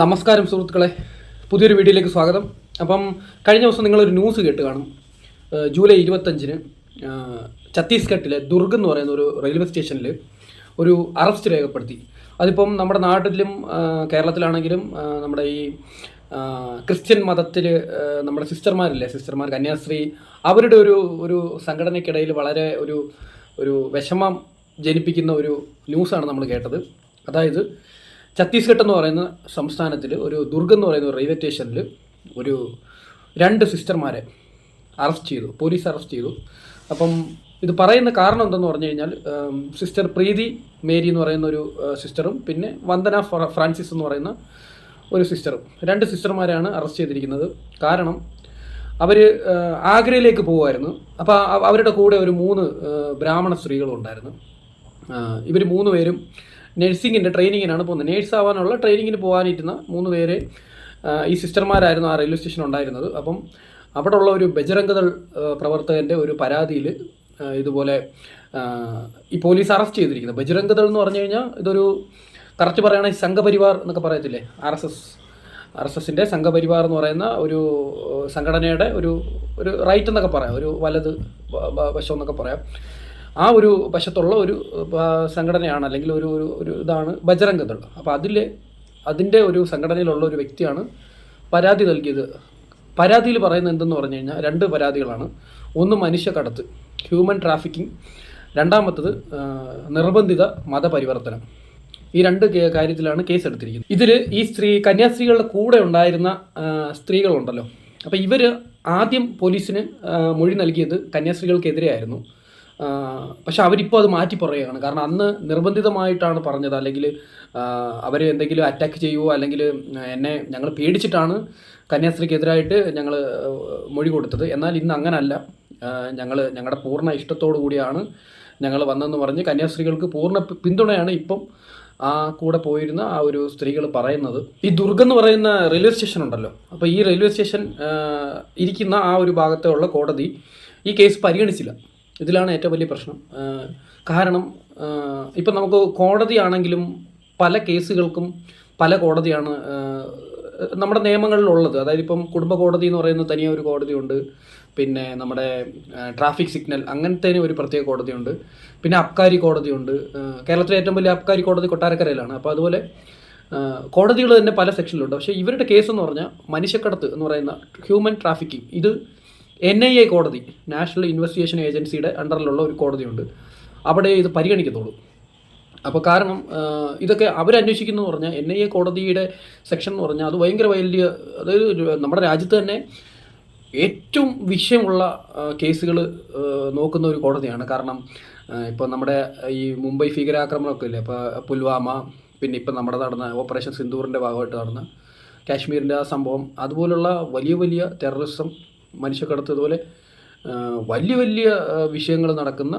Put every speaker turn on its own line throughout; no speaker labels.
നമസ്കാരം സുഹൃത്തുക്കളെ. പുതിയൊരു വീഡിയോയിലേക്ക് സ്വാഗതം. അപ്പം കഴിഞ്ഞ ദിവസം നിങ്ങളൊരു ന്യൂസ് കേട്ട് കാണും. ജൂലൈ ഇരുപത്തഞ്ചിന് ഛത്തീസ്ഗഡിലെ ദുർഗ് എന്ന് പറയുന്ന ഒരു റെയിൽവേ സ്റ്റേഷനിൽ ഒരു അറസ്റ്റ് രേഖപ്പെടുത്തി. അതിപ്പം നമ്മുടെ നാട്ടിലും കേരളത്തിലാണെങ്കിലും നമ്മുടെ ഈ ക്രിസ്ത്യൻ മതത്തിൽ നമ്മുടെ സിസ്റ്റർമാരില്ലേ സിസ്റ്റർമാർ കന്യാസ്ത്രീ അവരുടെ ഒരു ഒരു സംഘടനയ്ക്കിടയിൽ വളരെ ഒരു ഒരു വിഷമം ജനിപ്പിക്കുന്ന ഒരു ന്യൂസാണ് നമ്മൾ കേട്ടത്. അതായത് ഛത്തീസ്ഗഡ് എന്ന് പറയുന്ന സംസ്ഥാനത്തിൽ ഒരു ദുർഗ് എന്ന് പറയുന്ന റെയിൽവേ സ്റ്റേഷനിൽ ഒരു രണ്ട് സിസ്റ്റർമാരെ അറസ്റ്റ് ചെയ്തു പോലീസ് അറസ്റ്റ് ചെയ്തു. അപ്പം ഇത് പറയുന്ന കാരണം എന്തെന്ന് പറഞ്ഞു കഴിഞ്ഞാൽ സിസ്റ്റർ പ്രീതി മേരി എന്ന് പറയുന്ന ഒരു സിസ്റ്ററും പിന്നെ വന്ദന ഫ്രാൻസിസ് എന്ന് പറയുന്ന ഒരു സിസ്റ്ററും. രണ്ട് സിസ്റ്റർമാരെയാണ് അറസ്റ്റ് ചെയ്തിരിക്കുന്നത്. കാരണം അവർ ആഗ്രയിലേക്ക് പോകുമായിരുന്നു അപ്പോൾ അവരുടെ കൂടെ ഒരു മൂന്ന് ബ്രാഹ്മണ സ്ത്രീകളും ഉണ്ടായിരുന്നു ഇവർ മൂന്ന് പേരും നഴ്സിങ്ങിന്റെ ട്രെയിനിങ്ങിനാണ് പോകുന്നത്. നേഴ്സ് ആവാനുള്ള ട്രെയിനിങ്ങിന് പോകാനിരുന്ന മൂന്ന് പേര് ഈ സിസ്റ്റർമാരായിരുന്നു ആ റെയിൽവേ സ്റ്റേഷൻ ഉണ്ടായിരുന്നത്. അപ്പം അവിടെ ഉള്ള ഒരു ബജരംഗദൾ പ്രവർത്തകന്റെ ഒരു പരാതിയിൽ ഇതുപോലെ ഈ പോലീസ് അറസ്റ്റ് ചെയ്തിരിക്കുന്നത്. ബജരംഗദൾ എന്ന് പറഞ്ഞു കഴിഞ്ഞാൽ ഇതൊരു കറക്റ്റ് പറയുകയാണെങ്കിൽ സംഘപരിവാർ എന്നൊക്കെ പറയത്തില്ലേ? R S S R S എസിന്റെ സംഘപരിവാർ എന്ന് പറയുന്ന ഒരു സംഘടനയുടെ ഒരു ഒരു റൈറ്റ് എന്നൊക്കെ പറയാം. ഒരു വലത് വശം എന്നൊക്കെ പറയാം. ആ ഒരു വശത്തുള്ള ഒരു സംഘടനയാണ് അല്ലെങ്കിൽ ഒരു ഒരു ഒരു ഇതാണ് ബജറംഗദൾ അപ്പോൾ അതിൽ അതിന്റെ ഒരു സംഘടനയിലുള്ള ഒരു വ്യക്തിയാണ് പരാതി നൽകിയത്. പരാതിയിൽ പറയുന്നത് എന്തെന്ന് പറഞ്ഞു കഴിഞ്ഞാൽ രണ്ട് പരാതികളാണ്. ഒന്ന് മനുഷ്യക്കടത്ത് ഹ്യൂമൻ ട്രാഫിക്കിംഗ് രണ്ടാമത്തത് നിർബന്ധിത മതപരിവർത്തനം. ഈ രണ്ട് കാര്യത്തിലാണ് കേസ് എടുത്തിരിക്കുന്നത് ഇതിൽ ഈ സ്ത്രീ കന്യാസ്ത്രീകളുടെ കൂടെ ഉണ്ടായിരുന്ന സ്ത്രീകളുണ്ടല്ലോ. അപ്പോൾ ഇവർ ആദ്യം പോലീസിന് മൊഴി നൽകിയത് കന്യാസ്ത്രീകൾക്കെതിരെയായിരുന്നു. പക്ഷെ അവരിപ്പോൾ അത് മാറ്റി പറയുകയാണ്. കാരണം അന്ന് നിർബന്ധിതമായിട്ടാണ് പറഞ്ഞത്. അല്ലെങ്കിൽ അവർ എന്തെങ്കിലും അറ്റാക്ക് ചെയ്യുമോ അല്ലെങ്കിൽ എന്നെ ഞങ്ങൾ പേടിച്ചിട്ടാണ് കന്യാസ്ത്രീക്കെതിരായിട്ട് ഞങ്ങൾ മൊഴി കൊടുത്തത്. എന്നാൽ ഇന്ന് അങ്ങനല്ല. ഞങ്ങൾ ഞങ്ങളുടെ പൂർണ ഇഷ്ടത്തോടു കൂടിയാണ് ഞങ്ങൾ വന്നെന്ന് പറഞ്ഞ് കന്യാസ്ത്രീകൾക്ക് പൂർണ പിന്തുണയാണ് ഇപ്പം ആ കൂടെ പോയിരുന്ന ആ ഒരു സ്ത്രീകൾ പറയുന്നത്. ഈ ദുർഗ് എന്ന് പറയുന്ന റെയിൽവേ സ്റ്റേഷൻ ഉണ്ടല്ലോ. അപ്പോൾ ഈ റെയിൽവേ സ്റ്റേഷൻ ഇരിക്കുന്ന ആ ഒരു ഭാഗത്തുള്ള കോടതി ഈ കേസ് പരിഗണിച്ചില്ല. ഇതിലാണ് ഏറ്റവും വലിയ പ്രശ്നം. കാരണം ഇപ്പം നമുക്ക് കോടതിയാണെങ്കിലും പല കേസുകൾക്കും പല കോടതിയാണ് നമ്മുടെ നിയമങ്ങളിലുള്ളത്. അതായത് ഇപ്പം കുടുംബ കോടതി എന്ന് പറയുന്ന തനിയെ ഒരു കോടതിയുണ്ട്. പിന്നെ നമ്മുടെ ട്രാഫിക് സിഗ്നൽ അങ്ങനത്തെ ഒരു പ്രത്യേക കോടതിയുണ്ട്. പിന്നെ അബ്കാരി കോടതിയുണ്ട്. കേരളത്തിലെ ഏറ്റവും വലിയ അബ്കാരി കോടതി കൊട്ടാരക്കരയിലാണ്. അപ്പോൾ അതുപോലെ കോടതികൾ തന്നെ പല സെക്ഷനിലുണ്ട്. പക്ഷേ ഇവരുടെ കേസ് എന്ന് പറഞ്ഞാൽ മനുഷ്യക്കടത്ത് എന്ന് പറയുന്ന ഹ്യൂമൻ ട്രാഫിക്കിംഗ് ഇത് എൻ ഐ എ കോടതി നാഷണൽ ഇൻവെസ്റ്റിഗേഷൻ ഏജൻസിയുടെ അണ്ടറിലുള്ള ഒരു കോടതിയുണ്ട്. അവിടെ ഇത് പരിഗണിക്കത്തുള്ളൂ. അപ്പോൾ കാരണം ഇതൊക്കെ അവരന്വേഷിക്കുന്നു പറഞ്ഞാൽ എൻ ഐ എ കോടതിയുടെ സെക്ഷൻ എന്ന് പറഞ്ഞാൽ അത് ഭയങ്കര വലിയ അതായത് നമ്മുടെ രാജ്യത്ത് തന്നെ ഏറ്റവും വിഷയമുള്ള കേസുകൾ നോക്കുന്ന ഒരു കോടതിയാണ്. കാരണം ഇപ്പോൾ നമ്മുടെ ഈ മുംബൈ ഭീകരാക്രമണമൊക്കെ ഇല്ലേ? ഇപ്പോൾ പുൽവാമ പിന്നെ ഇപ്പം നമ്മുടെ നടന്ന ഓപ്പറേഷൻ സിന്ദൂറിന്റെ ഭാഗമായിട്ട് നടന്ന കാശ്മീരിന്റെ ആ സംഭവം അതുപോലുള്ള വലിയ വലിയ ടെററിസം മനുഷ്യക്കടത്ത് അതുപോലെ വലിയ വലിയ വിഷയങ്ങൾ നടക്കുന്ന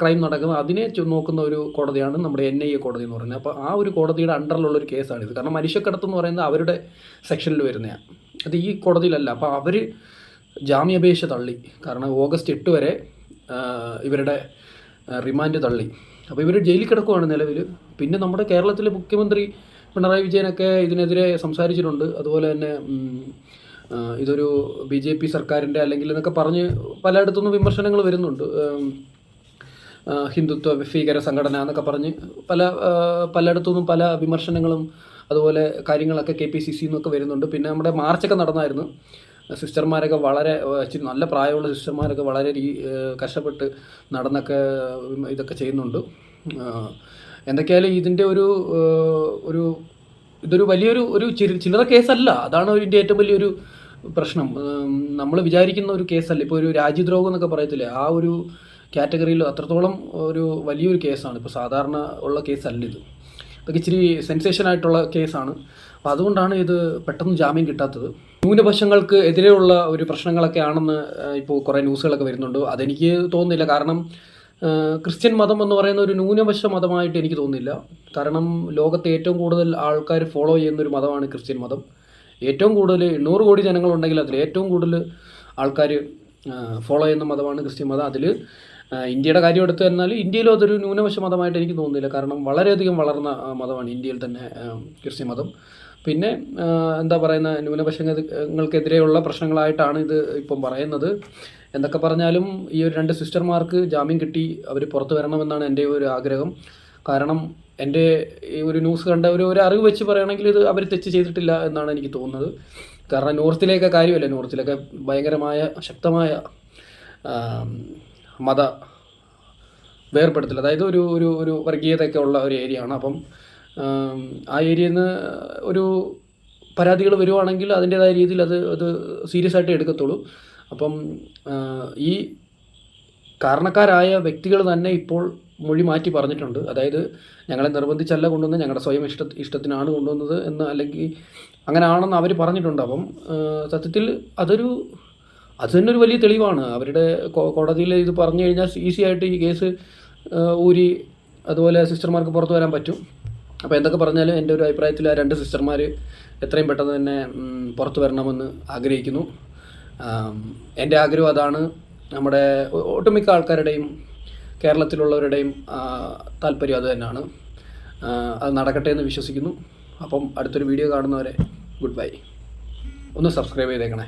ക്രൈം നടക്കുന്ന അതിനെ നോക്കുന്ന ഒരു കോടതിയാണ് നമ്മുടെ എൻ ഐ എ കോടതി എന്ന് പറയുന്നത്. അപ്പോൾ ആ ഒരു കോടതിയുടെ അണ്ടറിലുള്ള ഒരു കേസാണിത് കാരണം മനുഷ്യക്കടത്ത് എന്ന് പറയുന്നത് അവരുടെ സെക്ഷനിൽ വരുന്നതാണ് അത് ഈ കോടതിയിലല്ല. അപ്പോൾ അവർ ജാമ്യാപേക്ഷ തള്ളി. കാരണം ഓഗസ്റ്റ് എട്ട് വരെ ഇവരുടെ റിമാൻഡ് തള്ളി. അപ്പോൾ ഇവർ ജയിലിൽ കിടക്കുവാണ് നിലവിൽ പിന്നെ നമ്മുടെ കേരളത്തിലെ മുഖ്യമന്ത്രി പിണറായി വിജയനൊക്കെ ഇതിനെതിരെ സംസാരിച്ചിട്ടുണ്ട്. അതുപോലെ തന്നെ ഇതൊരു ബി ജെ പി സർക്കാരിന്റെ അല്ലെങ്കിൽ എന്നൊക്കെ പറഞ്ഞ് പലയിടത്തുനിന്നും വിമർശനങ്ങൾ വരുന്നുണ്ട്. ഹിന്ദുത്വ ഭീകര സംഘടന എന്നൊക്കെ പറഞ്ഞ് പല പലയിടത്തുനിന്നും പല വിമർശനങ്ങളും അതുപോലെ കാര്യങ്ങളൊക്കെ കെ പി സി സി എന്നൊക്കെ വരുന്നുണ്ട്. പിന്നെ നമ്മുടെ മാർച്ചൊക്കെ നടന്നായിരുന്നു. സിസ്റ്റർമാരൊക്കെ വളരെ നല്ല പ്രായമുള്ള സിസ്റ്റർമാരൊക്കെ വളരെ രീ- കഷ്ടപ്പെട്ട് നടന്നൊക്കെ ഇതൊക്കെ ചെയ്യുന്നുണ്ട്. എന്തൊക്കെയാലും ഇതിന്റെ ഒരു ഒരു ഇതൊരു വലിയൊരു ഒരു ചില ചില്ലറ കേസല്ല. അതാണ് ഇതിന്റെ ഏറ്റവും വലിയൊരു പ്രശ്നം. നമ്മൾ വിചാരിക്കുന്ന ഒരു കേസല്ല. ഇപ്പോൾ ഒരു രാജ്യദ്രോഹം എന്നൊക്കെ പറയത്തില്ലേ? ആ ഒരു കാറ്റഗറിയിൽ അത്രത്തോളം ഒരു വലിയൊരു കേസാണ്. ഇപ്പോൾ സാധാരണ ഉള്ള കേസല്ല ഇത്. ഇതൊക്കെ ഇച്ചിരി സെൻസേഷൻ ആയിട്ടുള്ള കേസാണ്. അപ്പോൾ അതുകൊണ്ടാണ് ഇത് പെട്ടെന്ന് ജാമ്യം കിട്ടാത്തത്. ന്യൂനപക്ഷങ്ങൾക്ക് എതിരെയുള്ള ഒരു പ്രശ്നങ്ങളൊക്കെ ആണെന്ന് ഇപ്പോൾ കുറേ ന്യൂസുകളൊക്കെ വരുന്നുണ്ട്. അതെനിക്ക് തോന്നുന്നില്ല. കാരണം ക്രിസ്ത്യൻ മതം എന്ന് പറയുന്ന ഒരു ന്യൂനപക്ഷ മതമായിട്ട് എനിക്ക് തോന്നുന്നില്ല. കാരണം ലോകത്തെ ഏറ്റവും കൂടുതൽ ആൾക്കാർ ഫോളോ ചെയ്യുന്ന ഒരു മതമാണ് ക്രിസ്ത്യൻ മതം. ഏറ്റവും കൂടുതൽ എണ്ണൂറ് കോടി ജനങ്ങളുണ്ടെങ്കിൽ അതിൽ ഏറ്റവും കൂടുതൽ ആൾക്കാർ ഫോളോ ചെയ്യുന്ന മതമാണ് ക്രിസ്ത്യൻ മതം. അതിൽ ഇന്ത്യയുടെ കാര്യം എടുത്തു എന്നാൽ ഇന്ത്യയിലും അതൊരു ന്യൂനപക്ഷ മതമായിട്ട് എനിക്ക് തോന്നുന്നില്ല. കാരണം വളരെയധികം വളർന്ന മതമാണ് ഇന്ത്യയിൽ തന്നെ ക്രിസ്ത്യൻ മതം. പിന്നെ എന്താ പറയുന്ന ന്യൂനപക്ഷങ്ങൾക്കെതിരെയുള്ള പ്രശ്നങ്ങളായിട്ടാണ് ഇത് ഇപ്പം പറയുന്നത്. എന്തൊക്കെ പറഞ്ഞാലും ഈ ഒരു രണ്ട് സിസ്റ്റർമാർക്ക് ജാമ്യം കിട്ടി അവർ പുറത്തു വരണമെന്നാണ് എന്റെ ഒരു ആഗ്രഹം. കാരണം എന്റെ ഈ ഒരു ന്യൂസ് കണ്ട ഒരു ഒരു അറിവ് വെച്ച് പറയുകയാണെങ്കിൽ ഇത് അവർ തെറ്റ് ചെയ്തിട്ടില്ല എന്നാണ് എനിക്ക് തോന്നുന്നത്. കാരണം നോർത്തിലേക്ക് കാര്യമല്ല? നോർത്തിലൊക്കെ ഭയങ്കരമായ ശക്തമായ മത വേർപ്പെടുത്തൽ അതായത് ഒരു ഒരു ഒരു വർഗീയതയൊക്കെ ഉള്ള ഒരു ഏരിയ ആണ്. അപ്പം ആ ഏരിയയിൽ നിന്ന് ഒരു പരാതികൾ വരുവാണെങ്കിൽ അതിന്റേതായ രീതിയിൽ അത് അത് സീരിയസ് ആയിട്ട് എടുക്കത്തുള്ളൂ. അപ്പം ഈ കാരണക്കാരായ വ്യക്തികൾ തന്നെ ഇപ്പോൾ മൊഴി മാറ്റി പറഞ്ഞിട്ടുണ്ട്. അതായത് ഞങ്ങളെ നിർബന്ധിച്ചല്ല കൊണ്ടുവന്നത് ഞങ്ങളുടെ സ്വയം ഇഷ്ട ഇഷ്ടത്തിനാണ് കൊണ്ടുവന്നത് എന്ന് അല്ലെങ്കിൽ അങ്ങനെ ആണെന്ന് അവർ പറഞ്ഞിട്ടുണ്ട്. അപ്പം സത്യത്തിൽ അതൊരു അത് തന്നെ ഒരു വലിയ തെളിവാണ്. അവരുടെ കോടതിയിൽ ഇത് പറഞ്ഞു കഴിഞ്ഞാൽ ഈസി ആയിട്ട് ഈ കേസ് ഊരി അതുപോലെ സിസ്റ്റർമാർക്ക് പുറത്തു വരാൻ പറ്റും. അപ്പോൾ എന്തൊക്കെ പറഞ്ഞാലും എന്റെ ഒരു അഭിപ്രായത്തിൽ ആ രണ്ട് സിസ്റ്റർമാർ എത്രയും പെട്ടെന്ന് തന്നെ പുറത്തു വരണമെന്ന് ആഗ്രഹിക്കുന്നു. എന്റെ ആഗ്രഹം അതാണ് നമ്മുടെ ഒട്ടുമിക്ക ആൾക്കാരുടെയും കേരളത്തിലുള്ളവരുടെയും താല്പര്യം അത് തന്നെയാണ്. അത് നടക്കട്ടെ എന്ന് വിശ്വസിക്കുന്നു. അപ്പം അടുത്തൊരു വീഡിയോ കാണുന്നവരെ ഗുഡ് ബൈ. ഒന്ന് സബ്സ്ക്രൈബ് ചെയ്തേക്കണേ.